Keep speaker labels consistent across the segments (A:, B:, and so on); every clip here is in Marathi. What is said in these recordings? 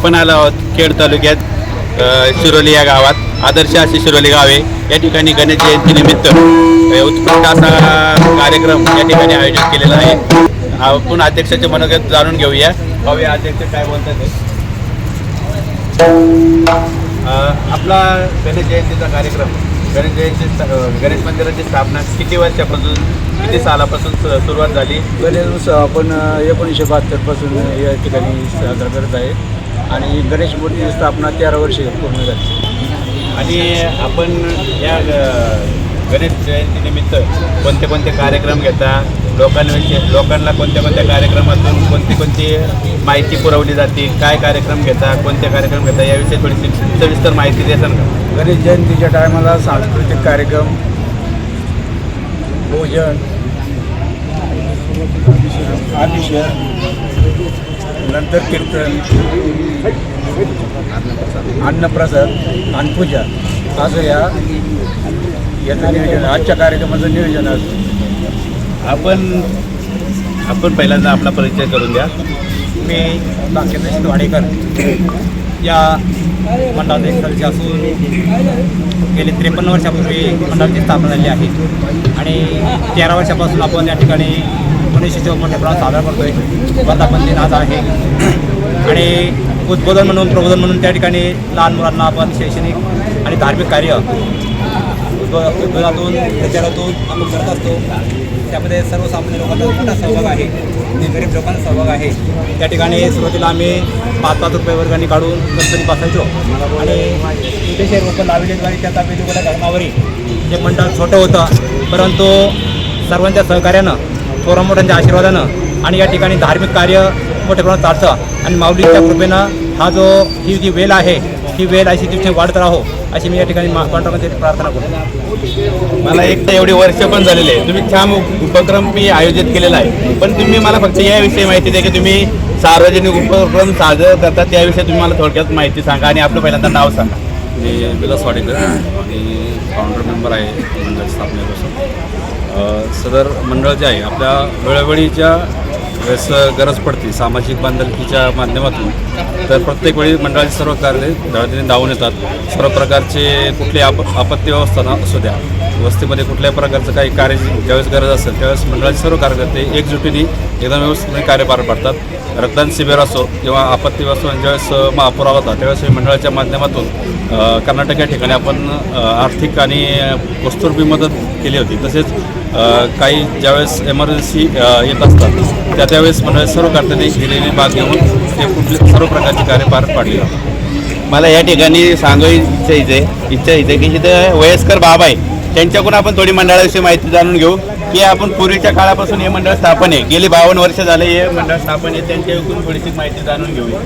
A: आपण आलो आहोत खेड तालुक्यात शिरोली या गावात. आदर्श असे शिरोली गाव आहे. या ठिकाणी गणेश जयंतीनिमित्त उत्कृष्ट असा कार्यक्रम या ठिकाणी आयोजित केलेला आहे. आपण अध्यक्षाचे मनोगत जाणून घेऊया. पाहूया अध्यक्ष काय बोलतात ते. आपला गणेश जयंतीचा कार्यक्रम गणेश जयंती गणेश मंदिराची स्थापना किती वर्षापासून किती सालापासून सुरुवात झाली?
B: गणेश आपण एकोणीसशे बहात्तरपासून या ठिकाणी साजरा करत आहे. आणि गणेश मूर्तीची स्थापना तेरा वर्षे पूर्ण झाली.
A: आणि आपण या गणेश जयंतीनिमित्त कोणते कोणते कार्यक्रम घेता? लोकांविषयी लोकांना कोणत्या कोणत्या कार्यक्रमातून कोणती कोणती माहिती पुरवली जाते? काय कार्यक्रम घेता? कोणते कार्यक्रम घेता? याविषयी थोडीशी सविस्तर माहिती देसान का?
B: गणेश जयंतीच्या टायमाला सांस्कृतिक कार्यक्रम भोजन अभिषेक. नंतर कीर्तन अन्नप्रसाद आणि पूजा असं या याचं नियोजन आजच्या कार्यक्रमाचं नियोजन असतं
A: आपण आपण पहिल्यांदा आपला परिचय करून द्या.
C: मी भाग्यदेश वाडेकर या मंडळाचे सदस्य असून गेली त्रेपन्न वर्षापूर्वी मंडळाची स्थापना झाली आहे. आणि तेरा वर्षापासून आपण या ठिकाणी गणेशोत्सव मोठ्या प्रमाणात साजरा करतो आहे वर्धापन दिन आज आहे. आणि उद्बोधन म्हणून प्रबोधन म्हणून त्या ठिकाणी लहान मुलांना आपण शैक्षणिक आणि धार्मिक कार्य उद्बो- उद्बोधनातून प्रचारातून आपण करत असतो. त्यामध्ये सर्वसामान्य लोकांचा मोठा सहभाग आहे. गरीब लोकांचा सहभाग आहे. त्या ठिकाणी सुरुवातीला आम्ही पाच पाच रुपये वर्गाने काढून गणपती बसायचो. आणि विशेष रोपं लावलेद्वारे त्याचा वेगवेगळ्या धर्मावरील जे मंडळ छोटं होतं. परंतु सर्वांच्या सहकार्यानं थोरा मोठ्यांच्या आशीर्वादानं आणि या ठिकाणी धार्मिक कार्य मोठ्या प्रमाणात चालतं. आणि माऊलीच्या कृपेनं हा जो ही जी वेल आहे ही वेल अशी तिथे वाढत राहो अशी मी या ठिकाणी मा- पांडुरंगाची प्रार्थना करतो.
A: मला एक तर एवढी वर्ष पण झालेली आहे तुम्ही छान उपक्रम मी आयोजित केलेला आहे. पण तुम्ही मला फक्त याविषयी माहिती द्या की तुम्ही सार्वजनिक उपक्रम साजरा करता त्याविषयी तुम्ही मला थोडक्यात माहिती सांगा आणि आपलं पहिल्यांदा नाव सांगा.
D: मी विलास वाडेकर आणि फाउंडर मेंबर आहे मंडळ स्थापनेपासून. सदर मंडळ जे आहे. आपल्या वेळोवेळीच्या वेळेस गरज पडते सामाजिक बांधलकीच्या माध्यमातून. तर प्रत्येक वेळी मंडळाचे सर्व कार्य धडाधीने धावून येतात. सर्व प्रकारचे कुठली आप आपत्ती व्यवस्था असू द्या. वस्तीमध्ये कुठल्याही प्रकारचं काही कार्य ज्यावेळेस गरज असेल त्यावेळेस मंडळाचे सर्व कार्यकर्ते एकजुटीने एकदम व्यवस्थितपणे कार्य पार पाडतात. रक्तदान शिबिर असो किंवा आपत्ती असो ज्यावेळेस अ, महापुरावा होता त्यावेळेस हे मंडळाच्या माध्यमातून कर्नाटक या ठिकाणी आपण आर्थिक आणि अ, वस्तुरूपी मदत केली होती. तसेच काही ज्यावेळेस एमर्जन्सी येत असतात त्या त्यावेळेस मंडळाच्या सर्व कार्यकर्त्यांनी हिरिरीने भाग घेऊन ते कुठले सर्व प्रकारचे कार्य पार पाडले जातात
A: मला या ठिकाणी सांगायचं इच्छा इथे इच्छा इथे की जिथं वयस्कर बाब आहे त्यांच्याकडून आपण थोडी मंडळाविषयी माहिती जाणून घेऊ की आपण पूर्वीच्या काळापासून हे मंडळ स्थापन आहे. गेली बावन्न वर्ष झाले हे मंडळ स्थापन आहे. त्यांच्याकडून थोडीशी माहिती जाणून घेऊया.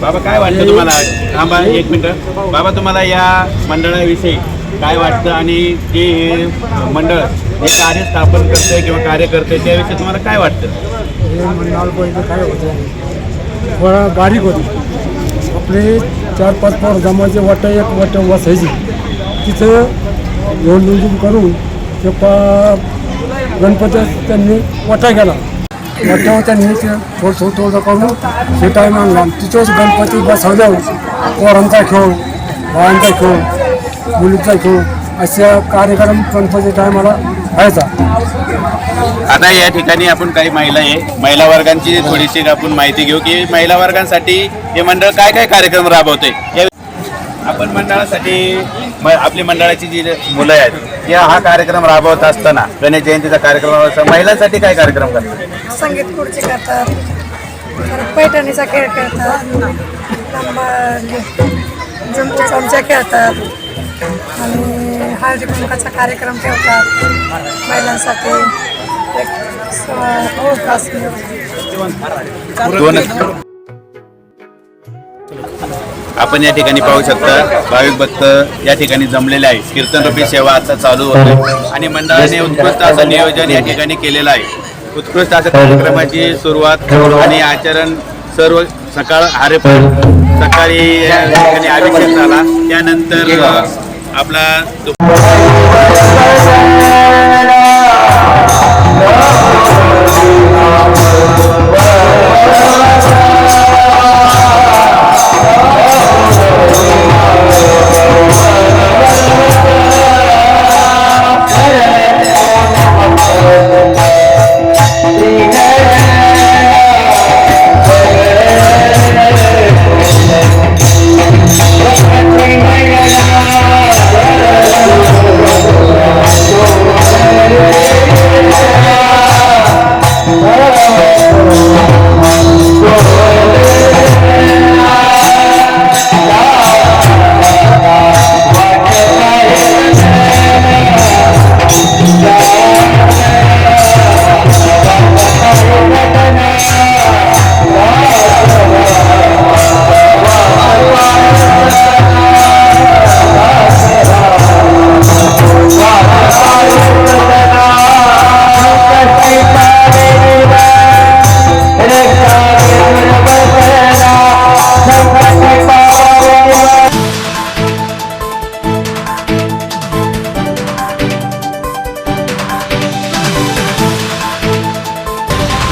A: बाबा काय वाटतं तुम्हाला? थांबा एक मिनटं. बाबा तुम्हाला या मंडळाविषयी काय वाटतं आणि जे हे मंडळ हे कार्य स्थापन करते किंवा कार्य करते त्याविषयी तुम्हाला काय वाटतं?
E: हे मंडळ पहिलं काय होतं? बारीक होती. आपले चार पाच पोर जमायचे वाटं एक वाटं वसायची. तिथं दोन दोन करून ते पा गणपती त्यांनी वटा गेला वट्यावर त्यांनी ते थोडं थोडं थोडं करून हे टाईम आणला. तिथंच गणपती बसवल्यावर पोरांचा खेळ बाळांचा खेळ मुलीचा खेळ अशा कार्यक्रम गणपती टायमाला व्हायचा.
A: आता या ठिकाणी आपण काही महिला आहे. महिला वर्गांची थोडीशी आपण माहिती घेऊ की महिला वर्गांसाठी हे मंडळ काय काय कार्यक्रम राबवते या आपण मंडळासाठी म- आपली मंडळाची जी मुलं आहेत या हा कार्यक्रम राबवत असताना गणेश जयंतीचा कार्यक्रम राबवत असताना महिलांसाठी काय कार्यक्रम करतात?
F: संगीत खुर्ची करतात परत पैठणीचा खेळ खेळतात चमचे चमच्या खेळतात आणि हळदी कुंकाचा कार्यक्रम ठेवतात महिलांसाठी. एक स- हो, तास
A: दोनच आपण या ठिकाणी पाहू शकता भाविक भक्त या ठिकाणी जमलेले आहे कीर्तनरूपी सेवा आता चालू होते. आणि मंडळाने उत्कृष्ट असं नियोजन या ठिकाणी केलेलं आहे. उत्कृष्ट असं कार्यक्रमाची सुरुवात आणि आचरण सर्व सकाळ आरेपण सकाळी या ठिकाणी अभिषेक झाला. त्यानंतर आपला